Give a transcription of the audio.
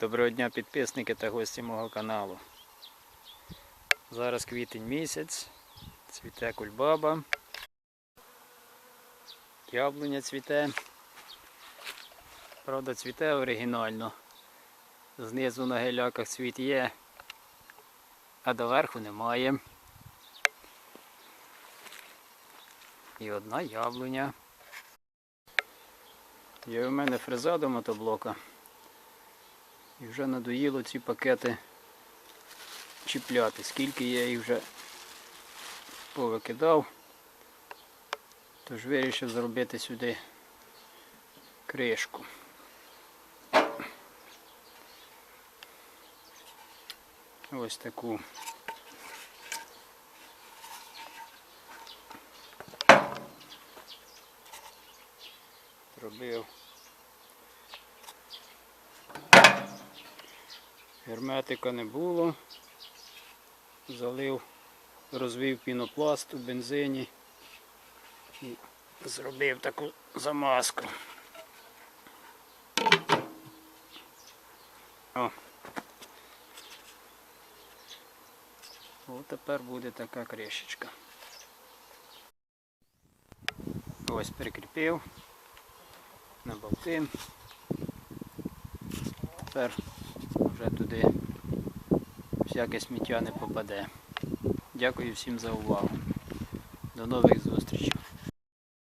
Доброго дня підписники та гості мого каналу. Зараз квітень місяць, цвіте кульбаба, яблуня цвіте. Правда, цвіте оригінально. Знизу на геляках цвіт є, а доверху немає. І одна яблуня. Є у мене фреза до мотоблока. І вже надоїло ці пакети чіпляти. Скільки я їх вже повикидав, тож вирішив зробити сюди кришку. Ось таку. Зробив. Герметика не було. Залив, розвів пінопласт у бензині і зробив таку замазку. О. О, тепер буде така кришечка. Ось прикріпив на болти. Тепер вже туди всяке сміття не попаде. Дякую всім за увагу. До нових зустрічей.